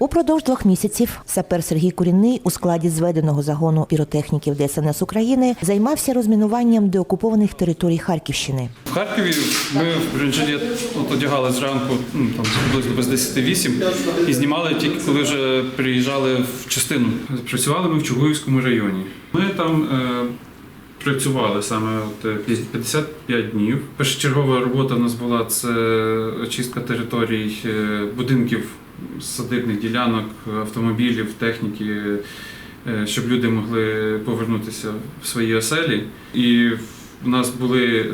Упродовж двох місяців сапер Сергій Курінний у складі зведеного загону піротехніків ДСНС України займався розмінуванням деокупованих територій Харківщини. В Харкові ми в бронежилет одягали зранку ну, там, приблизно без 10-8 і знімали тільки коли вже приїжджали в частину. Працювали ми в Чугуївському районі. Ми там е, працювали саме от, е, 55 днів. Першочергова робота у нас була це очистка територій е, будинків, садибних ділянок, автомобілів, техніки. е, Щоб люди могли повернутися в свої оселі. І в нас були е,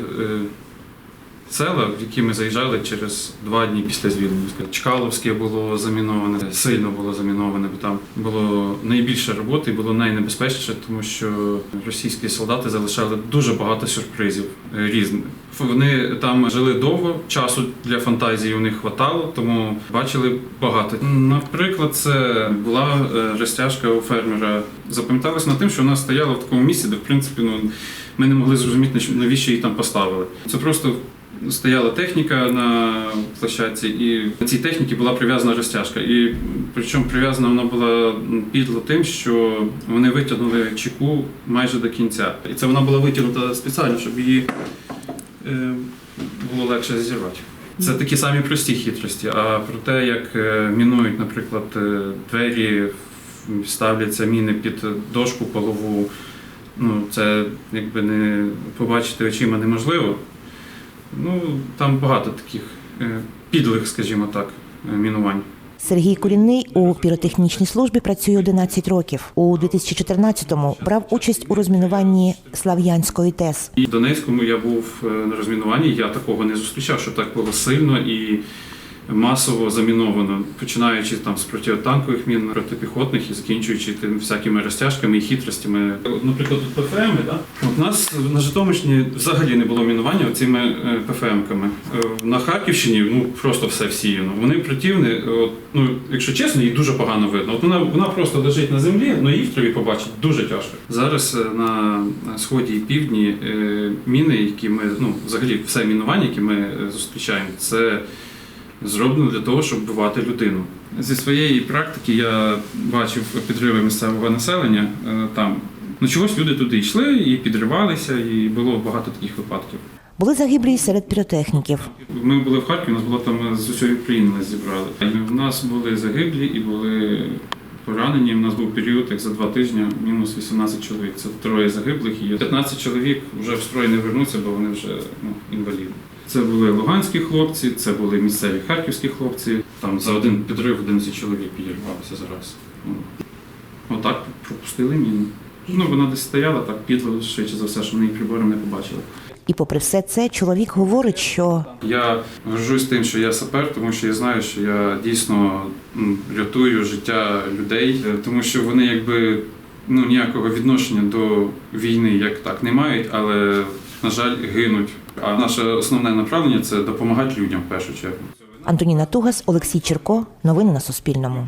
села, в які ми заїжджали через два дні після звільнення. Чкаловське було заміноване, сильно було заміноване, бо там було найбільше роботи і було найнебезпечніше, тому що російські солдати залишали дуже багато сюрпризів різних. Вони там жили довго, часу для фантазії у них хватало, тому бачили багато. Наприклад, це була е, розтяжка у фермера. Запам'яталась на тим, що вона стояла в такому місці, де в принципі ну ми не могли зрозуміти, навіщо її там поставили. Це просто стояла техніка на площадці, і на цій техніці була прив'язана розтяжка. І причому прив'язана вона була підло тим, що вони витягнули чеку майже до кінця. І це вона була витягнута спеціально, щоб її е, було легше зірвати. Це такі самі прості хитрості. А про те, як е, мінують, наприклад, е, двері, ставляться міни під дошку полову, ну це якби не побачити очима неможливо. Ну, там багато таких е, підлих, скажімо так, е, мінувань. Сергій Курінний у піротехнічній службі працює 11 років. У 2014-му брав участь у розмінуванні Слав'янської ТЕС. І в Донецькому я був е, на розмінуванні, я такого не зустрічав, що так було сильно і масово заміновано, починаючи там з протитанкових мін, протипіхотних і закінчуючи тим всякими розтяжками і хитростями. Наприклад, тут ПФМ, да? У нас на Житомирщині взагалі не було мінування цими ПФМ-ками. На Харківщині ну просто все всіяно. Вони противні. От, ну, якщо чесно, їх дуже погано видно. От вона, вона просто лежить на землі, але в траві побачити дуже тяжко. Зараз е, на сході і півдні е, міни, які ми ну взагалі все мінування, яке ми е, зустрічаємо, це зроблено для того, щоб вбивати людину. Зі своєї практики я бачив підриви місцевого населення е, там. Ну чогось люди туди йшли і підривалися, і було багато таких випадків. Були загиблі й серед піротехніків. Ми були в Харкові, у нас було там з усієї України нас зібрали. І в нас були загиблі і були поранені. У нас був період, як за два тижні, мінус 18 чоловік. Це троє загиблих і 15 чоловік вже в строй не вернуться, бо вони вже ну, інваліди. Це були луганські хлопці, це були місцеві харківські хлопці. Там за один підрив 11 чоловік підірвалося зараз. Ну, Отак пропустили міну. Ну, вона десь стояла так підло, швидше за все, що вони її прибором не побачили. І попри все це, чоловік говорить, що Я горжусь тим, що я сапер, тому що я знаю, що я дійсно рятую життя людей, е, тому що вони якби ну ніякого відношення до війни як так не мають, але на жаль гинуть. А наше основне направлення це допомагати людям в першу чергу. Антоніна Тугас, Олексій Черко. Новини на Суспільному.